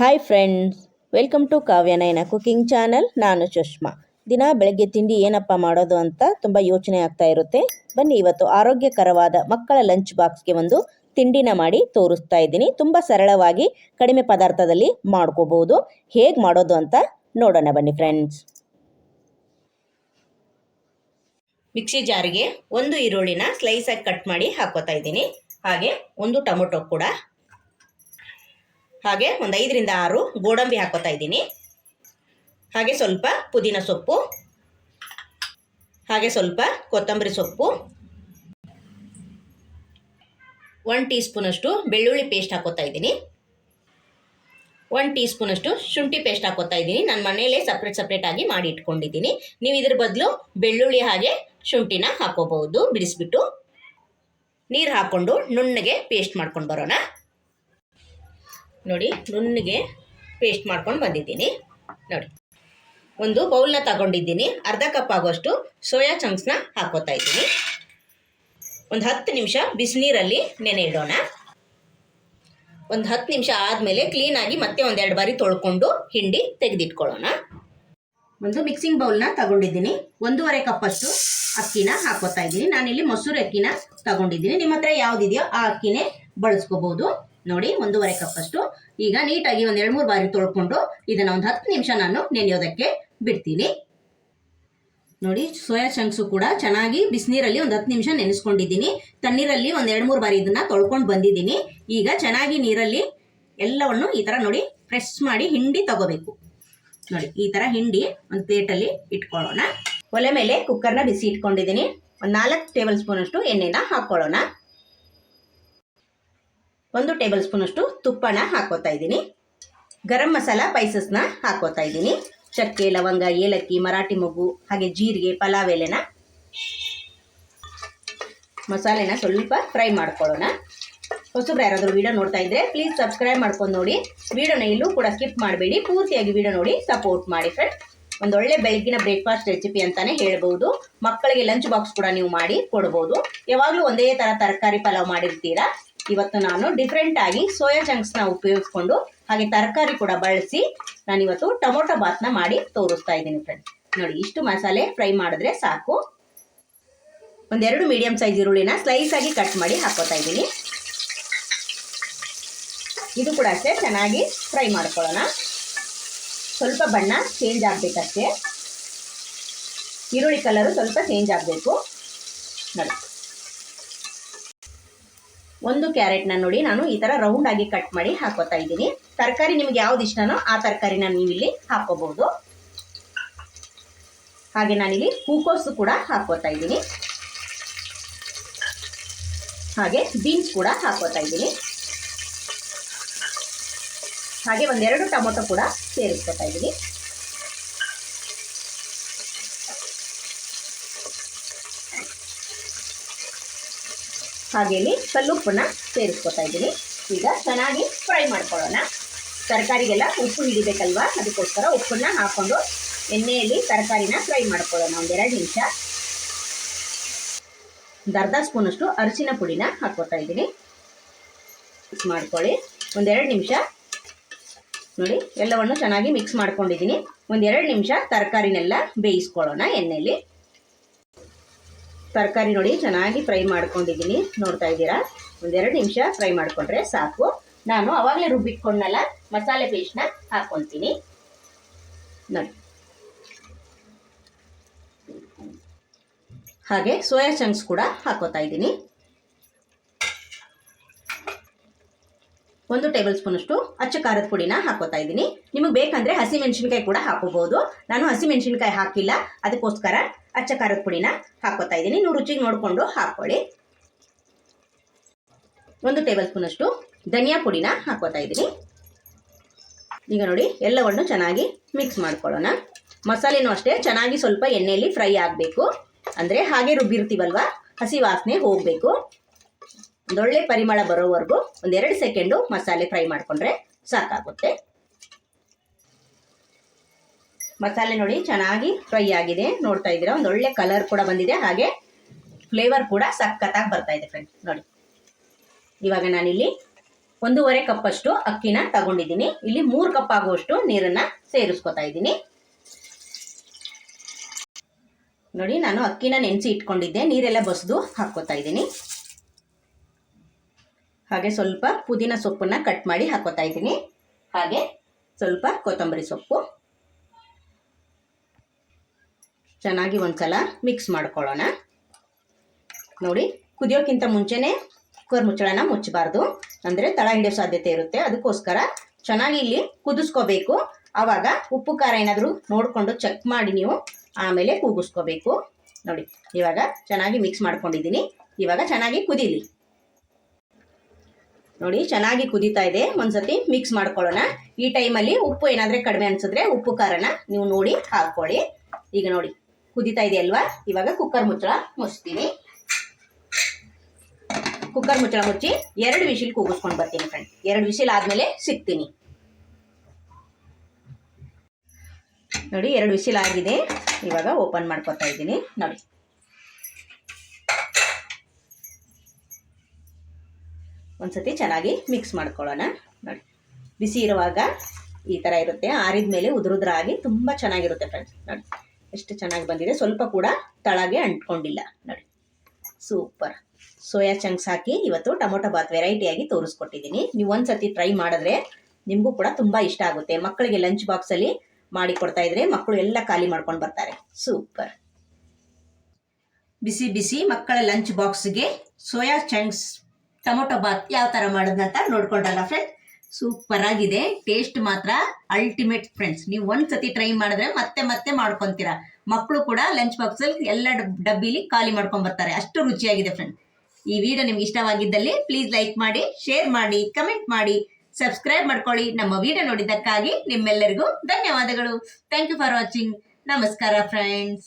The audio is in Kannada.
Hi friends welcome to Kavyanayana cooking channel ನಾನು ಸುಷ್ಮಾ ದಿನ ಬೆಳಗ್ಗೆ ತಿಂಡಿ ಏನಪ್ಪ ಮಾಡೋದು ಅಂತ ತುಂಬ ಯೋಚನೆ ಆಗ್ತಾ ಇರುತ್ತೆ. ಬನ್ನಿ, ಇವತ್ತು ಆರೋಗ್ಯಕರವಾದ ಮಕ್ಕಳ ಲಂಚ್ ಬಾಕ್ಸ್ಗೆ ಒಂದು ತಿಂಡಿನ ಮಾಡಿ ತೋರಿಸ್ತಾ ಇದ್ದೀನಿ. ತುಂಬ ಸರಳವಾಗಿ ಕಡಿಮೆ ಪದಾರ್ಥದಲ್ಲಿ ಮಾಡ್ಕೋಬಹುದು. ಹೇಗೆ ಮಾಡೋದು ಅಂತ ನೋಡೋಣ ಬನ್ನಿ ಫ್ರೆಂಡ್ಸ್ ಮಿಕ್ಸಿ ಜಾರಿಗೆ ಒಂದು ಈರುಳ್ಳಿನ ಸ್ಲೈಸಾಗಿ ಕಟ್ ಮಾಡಿ ಹಾಕೋತಾ ಇದ್ದೀನಿ. ಹಾಗೆ ಒಂದು ಟೊಮೊಟೊ ಕೂಡ ಹಾಗೆ ಒಂದು ಐದರಿಂದ ಆರು ಗೋಡಂಬಿ ಹಾಕೋತಾ ಇದ್ದೀನಿ. ಹಾಗೆ ಸ್ವಲ್ಪ ಪುದೀನ ಸೊಪ್ಪು, ಹಾಗೆ ಸ್ವಲ್ಪ ಕೊತ್ತಂಬರಿ ಸೊಪ್ಪು ಒನ್ ಟೀ ಸ್ಪೂನಷ್ಟು ಬೆಳ್ಳುಳ್ಳಿ ಪೇಸ್ಟ್ ಹಾಕೋತಾ ಇದ್ದೀನಿ. ಒನ್ ಟೀ ಸ್ಪೂನಷ್ಟು ಶುಂಠಿ ಪೇಸ್ಟ್ ಹಾಕೋತಾ ಇದ್ದೀನಿ. ನಾನು ಮನೆಯಲ್ಲೇ ಸಪ್ರೇಟ್ ಆಗಿ ಮಾಡಿ ಇಟ್ಕೊಂಡಿದ್ದೀನಿ. ನೀವು ಇದ್ರ ಬದಲು ಬೆಳ್ಳುಳ್ಳಿ ಹಾಗೆ ಶುಂಠಿನ ಹಾಕೋಬಹುದು. ಬಿಡಿಸ್ಬಿಟ್ಟು ನೀರು ಹಾಕ್ಕೊಂಡು ನುಣ್ಣಗೆ ಪೇಸ್ಟ್ ಮಾಡ್ಕೊಂಡು ಬರೋಣ. ನೋಡಿ, ನುಣ್ಣಗೆ ಪೇಸ್ಟ್ ಮಾಡ್ಕೊಂಡು ಬಂದಿದ್ದೀನಿ. ನೋಡಿ, ಒಂದು ಬೌಲ್ನ ತಗೊಂಡಿದ್ದೀನಿ. ಅರ್ಧ ಕಪ್ ಆಗುವಷ್ಟು ಸೋಯಾ ಚಂಕ್ಸ್ನ ಹಾಕೋತಾ ಇದ್ದೀನಿ. ಒಂದು ಹತ್ತು ನಿಮಿಷ ಬಿಸಿನೀರಲ್ಲಿ ನೆನೆ ಇಡೋಣ. ಒಂದು ಹತ್ತು ನಿಮಿಷ ಆದಮೇಲೆ ಕ್ಲೀನಾಗಿ ಮತ್ತೆ ಒಂದೆರಡು ಬಾರಿ ತೊಳ್ಕೊಂಡು ಹಿಂಡಿ ತೆಗೆದಿಟ್ಕೊಳ್ಳೋಣ. ಒಂದು ಮಿಕ್ಸಿಂಗ್ ಬೌಲ್ನ ತಗೊಂಡಿದ್ದೀನಿ. ಒಂದೂವರೆ ಕಪ್ಪಷ್ಟು ಅಕ್ಕಿನ ಹಾಕೋತಾ ಇದ್ದೀನಿ. ನಾನಿಲ್ಲಿ ಮೊಸರು ಅಕ್ಕಿನ ತಗೊಂಡಿದ್ದೀನಿ. ನಿಮ್ಮ ಹತ್ರ ಯಾವುದಿದೆಯೋ ಆ ಅಕ್ಕಿನೇ ಬಳಸ್ಕೋಬಹುದು ನೋಡಿ, ಒಂದೂವರೆ ಕಪ್ಪಷ್ಟು ಈಗ ನೀಟಾಗಿ ಒಂದು ಎರಡು ಮೂರು ಬಾರಿ ತೊಳ್ಕೊಂಡು ಇದನ್ನ ಒಂದು ಹತ್ತು ನಿಮಿಷ ನಾನು ನೆನೆಯೋದಕ್ಕೆ ಬಿಡ್ತೀನಿ. ನೋಡಿ, ಸೋಯಾ ಚಂಕ್ಸು ಕೂಡ ಚೆನ್ನಾಗಿ ಬಿಸಿನೀರಲ್ಲಿ ಒಂದು ಹತ್ತು ನಿಮಿಷ ನೆನೆಸ್ಕೊಂಡಿದ್ದೀನಿ. ತಣ್ಣೀರಲ್ಲಿ ಒಂದು ಎರಡು ಮೂರು ಬಾರಿ ಇದನ್ನ ತೊಳ್ಕೊಂಡು ಬಂದಿದ್ದೀನಿ. ಈಗ ಚೆನ್ನಾಗಿ ನೀರಲ್ಲಿ ಎಲ್ಲವನ್ನು ಈ ಥರ ನೋಡಿ ಪ್ರೆಸ್ ಮಾಡಿ ಹಿಂಡಿ ತಗೋಬೇಕು. ನೋಡಿ, ಈ ಥರ ಹಿಂಡಿ ಒಂದು ಪ್ಲೇಟಲ್ಲಿ ಇಟ್ಕೊಳ್ಳೋಣ. ಒಲೆ ಮೇಲೆ ಕುಕ್ಕರ್ನ ಬಿಸಿ ಇಟ್ಕೊಂಡಿದ್ದೀನಿ. ಒಂದು ನಾಲ್ಕು ಟೇಬಲ್ ಸ್ಪೂನ್ ಅಷ್ಟು ಎಣ್ಣೆನ ಹಾಕ್ಕೊಳ್ಳೋಣ ಒಂದು ಟೇಬಲ್ ಸ್ಪೂನಷ್ಟು ತುಪ್ಪನ ಹಾಕೋತಾ ಇದ್ದೀನಿ. ಗರಂ ಮಸಾಲ ಪೈಸಸ್ನ ಹಾಕೋತಾ ಇದ್ದೀನಿ. ಚಕ್ಕೆ, ಲವಂಗ, ಏಲಕ್ಕಿ, ಮರಾಠಿ ಮೊಗ್ಗು, ಹಾಗೆ ಜೀರಿಗೆ, ಪಲಾವ್, ಎಲೆನ ಮಸಾಲೆನ ಸ್ವಲ್ಪ ಫ್ರೈ ಮಾಡ್ಕೊಳ್ಳೋಣ. ಹೊಸಬ್ರು ಯಾರಾದರೂ ವೀಡಿಯೋ ನೋಡ್ತಾ ಇದ್ರೆ ಪ್ಲೀಸ್ ಸಬ್ಸ್ಕ್ರೈಬ್ ಮಾಡ್ಕೊಂಡು ನೋಡಿ. ವೀಡಿಯೋನ ಇಲ್ಲೂ ಕೂಡ ಸ್ಕಿಪ್ ಮಾಡಬೇಡಿ. ಪೂರ್ತಿಯಾಗಿ ವೀಡಿಯೋ ನೋಡಿ ಸಪೋರ್ಟ್ ಮಾಡಿ ಫ್ರೆಂಡ್ ಒಂದೊಳ್ಳೆ ಬೆಳಗಿನ ಬ್ರೇಕ್ಫಾಸ್ಟ್ ರೆಸಿಪಿ ಅಂತಾನೆ ಹೇಳ್ಬೋದು. ಮಕ್ಕಳಿಗೆ ಲಂಚ್ ಬಾಕ್ಸ್ ಕೂಡ ನೀವು ಮಾಡಿ ಕೊಡ್ಬೋದು. ಯಾವಾಗಲೂ ಒಂದೇ ಥರ ತರಕಾರಿ ಪಲಾವ್ ಮಾಡಿರ್ತೀರಾ? ಇವತ್ತು ನಾನು ಡಿಫ್ರೆಂಟ್ ಆಗಿ ಸೋಯಾ ಚಂಕ್ಸ್ನ ಉಪಯೋಗಿಸ್ಕೊಂಡು ಹಾಗೆ ತರಕಾರಿ ಕೂಡ ಬಳಸಿ ನಾನು ಇವತ್ತು ಟೊಮೊಟೊ ಬಾತ್ನ ಮಾಡಿ ತೋರಿಸ್ತಾ ಇದ್ದೀನಿ ಫ್ರೆಂಡ್ಸ್ ನೋಡಿ, ಇಷ್ಟು ಮಸಾಲೆ ಫ್ರೈ ಮಾಡಿದ್ರೆ ಸಾಕು. ಒಂದೆರಡು ಮೀಡಿಯಂ ಸೈಜ್ ಈರುಳ್ಳಿನ ಸ್ಲೈಸ್ ಆಗಿ ಕಟ್ ಮಾಡಿ ಹಾಕೋತಾ ಇದ್ದೀನಿ. ಇದು ಕೂಡ ಅಷ್ಟೇ, ಚೆನ್ನಾಗಿ ಫ್ರೈ ಮಾಡ್ಕೊಳ್ಳೋಣ. ಸ್ವಲ್ಪ ಬಣ್ಣ ಚೇಂಜ್ ಆಗಬೇಕಷ್ಟೇ. ಈರುಳ್ಳಿ ಕಲರು ಸ್ವಲ್ಪ ಚೇಂಜ್ ಆಗಬೇಕು. ನೋಡಿ. ಒಂದು ಕ್ಯಾರೆಟ್ನ ನೋಡಿ ನಾನು ಈ ಥರ ರೌಂಡ್ ಆಗಿ ಕಟ್ ಮಾಡಿ ಹಾಕೋತಾ ಇದ್ದೀನಿ. ತರಕಾರಿ ನಿಮ್ಗೆ ಯಾವ್ದು ಇಷ್ಟನೋ ಆ ತರಕಾರಿನ ನೀವು ಇಲ್ಲಿ ಹಾಕೋಬಹುದು. ಹಾಗೆ ನಾನಿಲ್ಲಿ ಹೂಕೋಸು ಕೂಡ ಹಾಕೋತಾ ಇದ್ದೀನಿ. ಹಾಗೆ ಬೀನ್ಸ್ ಕೂಡ ಹಾಕೋತಾ ಇದ್ದೀನಿ. ಹಾಗೆ ಒಂದೆರಡು ಟೊಮೊಟೊ ಕೂಡ ಸೇರಿಸ್ಕೊತಾ ಇದ್ದೀನಿ. ಹಾಗೆ ಇಲ್ಲಿ ಕಲ್ಲುಪ್ಪನ್ನ ಸೇರಿಸ್ಕೊತಾ ಇದ್ದೀನಿ. ಈಗ ಚೆನ್ನಾಗಿ ಫ್ರೈ ಮಾಡ್ಕೊಳ್ಳೋಣ. ತರಕಾರಿಗೆಲ್ಲ ಉಪ್ಪು ಹಿಡಿಬೇಕಲ್ವಾ? ಅದಕ್ಕೋಸ್ಕರ ಉಪ್ಪನ್ನ ಹಾಕೊಂಡು ಎಣ್ಣೆಯಲ್ಲಿ ತರಕಾರಿನ ಫ್ರೈ ಮಾಡ್ಕೊಳ್ಳೋಣ. ಒಂದೆರಡು ನಿಮಿಷ. ಅರ್ಧ ಸ್ಪೂನಷ್ಟು ಅರಿಶಿನ ಪುಡಿನ ಹಾಕ್ಕೊತಾ ಇದ್ದೀನಿ. ಮಿಕ್ಸ್ ಮಾಡ್ಕೊಳ್ಳಿ ಒಂದೆರಡು ನಿಮಿಷ. ನೋಡಿ, ಎಲ್ಲವನ್ನು ಚೆನ್ನಾಗಿ ಮಿಕ್ಸ್ ಮಾಡ್ಕೊಂಡಿದ್ದೀನಿ. ಒಂದೆರಡು ನಿಮಿಷ ತರಕಾರಿನೆಲ್ಲ ಬೇಯಿಸ್ಕೊಳ್ಳೋಣ ಎಣ್ಣೆಯಲ್ಲಿ. ತರಕಾರಿ ನೋಡಿ ಚೆನ್ನಾಗಿ ಫ್ರೈ ಮಾಡ್ಕೊಂಡಿದ್ದೀನಿ. ನೋಡ್ತಾ ಇದ್ದೀರಾ? ಒಂದೆರಡು ನಿಮಿಷ ಫ್ರೈ ಮಾಡಿಕೊಂಡ್ರೆ ಸಾಕು. ನಾನು ಅವಾಗಲೇ ರುಬ್ಬಿಟ್ಕೊಂಡಲ್ಲ ಮಸಾಲೆ ಪೇಸ್ಟ್ನ ಹಾಕ್ಕೊತೀನಿ. ನೋಡಿ. ಹಾಗೆ ಸೋಯಾ ಚಂಕ್ಸ್ ಕೂಡ ಹಾಕೋತಾ ಇದ್ದೀನಿ. ಒಂದು ಟೇಬಲ್ ಸ್ಪೂನಷ್ಟು ಅಚ್ಚ ಖಾರದ ಪುಡಿನ ಹಾಕೋತಾ ಇದ್ದೀನಿ. ನಿಮಗೆ ಬೇಕಂದ್ರೆ ಹಸಿ ಮೆಣಸಿನ್ಕಾಯಿ ಕೂಡ ಹಾಕೋಬಹುದು. ನಾನು ಹಸಿ ಮೆಣಸಿನ್ಕಾಯಿ ಹಾಕಿಲ್ಲ. ಅದಕ್ಕೋಸ್ಕರ ಅಚ್ಚ ಖಾರದ ಪುಡಿನ ಹಾಕೋತಾ ಇದ್ದೀನಿ. ನೀವು ರುಚಿಗೆ ನೋಡಿಕೊಂಡು ಹಾಕ್ಕೊಳ್ಳಿ ಒಂದು ಟೇಬಲ್ ಸ್ಪೂನಷ್ಟು ಧನಿಯಾ ಪುಡಿನ ಹಾಕೋತಾ ಇದ್ದೀನಿ. ಈಗ ನೋಡಿ, ಎಲ್ಲವನ್ನು ಚೆನ್ನಾಗಿ ಮಿಕ್ಸ್ ಮಾಡ್ಕೊಳ್ಳೋಣ. ಮಸಾಲೆನೂ ಅಷ್ಟೇ, ಚೆನ್ನಾಗಿ ಸ್ವಲ್ಪ ಎಣ್ಣೆಯಲ್ಲಿ ಫ್ರೈ ಆಗಬೇಕು. ಅಂದರೆ ಹಾಗೆ ರುಬ್ಬಿರ್ತೀವಲ್ವ, ಹಸಿ ವಾಸನೆ ಹೋಗಬೇಕು. ಒಂದೊಳ್ಳೆ ಪರಿಮಳ ಬರೋವರೆಗೂ ಒಂದೆರಡು ಸೆಕೆಂಡು ಮಸಾಲೆ ಫ್ರೈ ಮಾಡಿಕೊಂಡ್ರೆ ಸಾಕಾಗುತ್ತೆ. ಮಸಾಲೆ ನೋಡಿ ಚೆನ್ನಾಗಿ ಫ್ರೈ ಆಗಿದೆ. ನೋಡ್ತಾ ಇದ್ದೀರಾ? ಒಳ್ಳೆ ಕಲರ್ ಕೂಡ ಬಂದಿದೆ. ಹಾಗೆ ಫ್ಲೇವರ್ ಕೂಡ ಸಖತ್ತಾಗಿ ಬರ್ತಾ ಇದೆ ಫ್ರೆಂಡ್ಸ್ ನೋಡಿ. ಇವಾಗ ನಾನಿಲ್ಲಿ ಒಂದೂವರೆ ಕಪ್ಪಷ್ಟು ಅಕ್ಕಿನ ತಗೊಂಡಿದ್ದೀನಿ. ಇಲ್ಲಿ ಮೂರು ಕಪ್ ಆಗುವಷ್ಟು ನೀರನ್ನ ಸೇರಿಸ್ಕೊತಾ ಇದ್ದೀನಿ. ನೋಡಿ, ನಾನು ಅಕ್ಕಿನ ನೆನೆಸಿ ಇಟ್ಕೊಂಡಿದ್ದೆ. ನೀರೆಲ್ಲ ಬಸಿದು ಹಾಕ್ಕೋತಾ ಇದ್ದೀನಿ. ಹಾಗೆ ಸ್ವಲ್ಪ ಪುದೀನ ಸೊಪ್ಪನ್ನ ಕಟ್ ಮಾಡಿ ಹಾಕೋತಾ ಇದ್ದೀನಿ. ಹಾಗೆ ಸ್ವಲ್ಪ ಕೊತ್ತಂಬರಿ ಸೊಪ್ಪು. ಚೆನ್ನಾಗಿ ಒಂದ್ಸಲ ಮಿಕ್ಸ್ ಮಾಡ್ಕೊಳ್ಳೋಣ. ನೋಡಿ, ಕುದಿಯೋಕ್ಕಿಂತ ಮುಂಚೆನೇ ಕುಕ್ಕರ್ ಮುಚ್ಚಳನ ಮುಚ್ಚಬಾರ್ದು. ಅಂದರೆ ತಳ ಹಿಡಿಯೋ ಸಾಧ್ಯತೆ ಇರುತ್ತೆ. ಅದಕ್ಕೋಸ್ಕರ ಚೆನ್ನಾಗಿ ಇಲ್ಲಿ ಕುದಿಸ್ಕೋಬೇಕು. ಆವಾಗ ಉಪ್ಪು, ಖಾರ ಏನಾದರೂ ನೋಡಿಕೊಂಡು ಚೆಕ್ ಮಾಡಿ ನೀವು. ಆಮೇಲೆ ಕೂಗಿಸ್ಕೋಬೇಕು. ನೋಡಿ, ಇವಾಗ ಚೆನ್ನಾಗಿ ಮಿಕ್ಸ್ ಮಾಡ್ಕೊಂಡಿದ್ದೀನಿ. ಇವಾಗ ಚೆನ್ನಾಗಿ ಕುದೀಲಿ. ನೋಡಿ, ಚೆನ್ನಾಗಿ ಕುದೀತಾ ಇದೆ. ಒಂದ್ಸತಿ ಮಿಕ್ಸ್ ಮಾಡ್ಕೊಳ್ಳೋಣ. ಈ ಟೈಮಲ್ಲಿ ಉಪ್ಪು ಏನಾದರೆ ಕಡಿಮೆ ಅನಿಸಿದ್ರೆ ಉಪ್ಪು, ಖಾರನ ನೀವು ನೋಡಿ ಹಾಕ್ಕೊಳ್ಳಿ. ಈಗ ನೋಡಿ ಕುದೀತಾ ಇದೆ ಅಲ್ವಾ? ಇವಾಗ ಕುಕ್ಕರ್ ಮುಚ್ಚಳ ಮುಚ್ತೀನಿ. ಕುಕ್ಕರ್ ಮುಚ್ಚಳ ಮುಚ್ಚಿ ಎರಡು ವಿಶಿಲ್ ಕೂಗಿಸ್ಕೊಂಡು ಬರ್ತೀನಿ ಫ್ರೆಂಡ್ ಎರಡು ವಿಶಿಲ್ ಆದಮೇಲೆ ಸಿಗ್ತೀನಿ. ನೋಡಿ, ಎರಡು ವಿಶಿಲ್ ಆಗಿದೆ. ಇವಾಗ ಓಪನ್ ಮಾಡ್ಕೊತಾ ಇದ್ದೀನಿ. ನೋಡಿ. ಒಂದ್ಸತಿ ಚೆನ್ನಾಗಿ ಮಿಕ್ಸ್ ಮಾಡ್ಕೊಳ್ಳೋಣ. ನೋಡಿ. ಬಿಸಿ ಇರುವಾಗ ಈ ಥರ ಇರುತ್ತೆ. ಆರಿದ ಮೇಲೆ ಉದುರುದ್ರಾಗಿ ತುಂಬ ಚೆನ್ನಾಗಿರುತ್ತೆ ಫ್ರೆಂಡ್ಸ್ ನೋಡಿ. ಎಷ್ಟು ಚೆನ್ನಾಗಿ ಬಂದಿದೆ. ಸ್ವಲ್ಪ ಕೂಡ ತಳಗೆ ಅಂಟ್ಕೊಂಡಿಲ್ಲ. ನೋಡಿ. ಸೂಪರ್. ಸೋಯಾ ಚಂಕ್ಸ್ ಹಾಕಿ ಇವತ್ತು ಟೊಮೊಟೊ ಬಾತ್ ವೆರೈಟಿಯಾಗಿ ತೋರಿಸ್ಕೊಟ್ಟಿದ್ದೀನಿ. ನೀವು ಒಂದ್ಸತಿ ಟ್ರೈ ಮಾಡಿದ್ರೆ ನಿಮಗೂ ಕೂಡ ತುಂಬ ಇಷ್ಟ ಆಗುತ್ತೆ. ಮಕ್ಕಳಿಗೆ ಲಂಚ್ ಬಾಕ್ಸಲ್ಲಿ ಮಾಡಿ ಕೊಡ್ತಾ ಇದ್ರೆ ಮಕ್ಕಳು ಎಲ್ಲ ಖಾಲಿ ಮಾಡ್ಕೊಂಡು ಬರ್ತಾರೆ. ಸೂಪರ್. ಬಿಸಿ ಬಿಸಿ ಮಕ್ಕಳ ಲಂಚ್ ಬಾಕ್ಸ್ಗೆ ಸೋಯಾ ಚಂಕ್ಸ್ ಟೊಮೊಟೊ ಬಾತ್ ಯಾವ ಥರ ಅಂತ ನೋಡ್ಕೊಂಡಲ್ಲ ಫ್ರೆಂಡ್ ಸೂಪರ್ ಆಗಿದೆ ಟೇಸ್ಟ್ ಮಾತ್ರ ಅಲ್ಟಿಮೇಟ್ ಫ್ರೆಂಡ್ಸ್ ನೀವು ಒಂದ್ಸತಿ ಟ್ರೈ ಮಾಡಿದ್ರೆ ಮತ್ತೆ ಮತ್ತೆ ಮಾಡ್ಕೊಂತೀರಾ. ಮಕ್ಕಳು ಕೂಡ ಲಂಚ್ ಬಾಕ್ಸ್ ಅಲ್ಲಿ ಎಲ್ಲ ಡಬ್ಬಿಲಿ ಖಾಲಿ ಮಾಡ್ಕೊಂಡ್ ಬರ್ತಾರೆ. ಅಷ್ಟು ರುಚಿಯಾಗಿದೆ ಫ್ರೆಂಡ್ ಈ ವಿಡಿಯೋ ನಿಮ್ಗೆ ಇಷ್ಟವಾಗಿದ್ದಲ್ಲಿ ಪ್ಲೀಸ್ ಲೈಕ್ ಮಾಡಿ ಶೇರ್ ಮಾಡಿ ಕಮೆಂಟ್ ಮಾಡಿ ಸಬ್ಸ್ಕ್ರೈಬ್ ಮಾಡ್ಕೊಳ್ಳಿ. ನಮ್ಮ ವಿಡಿಯೋ ನೋಡಿದ್ದಕ್ಕಾಗಿ ನಿಮ್ಮೆಲ್ಲರಿಗೂ ಧನ್ಯವಾದಗಳು. ಥ್ಯಾಂಕ್ ಯು ಫಾರ್ ವಾಚಿಂಗ್ ನಮಸ್ಕಾರ ಫ್ರೆಂಡ್ಸ್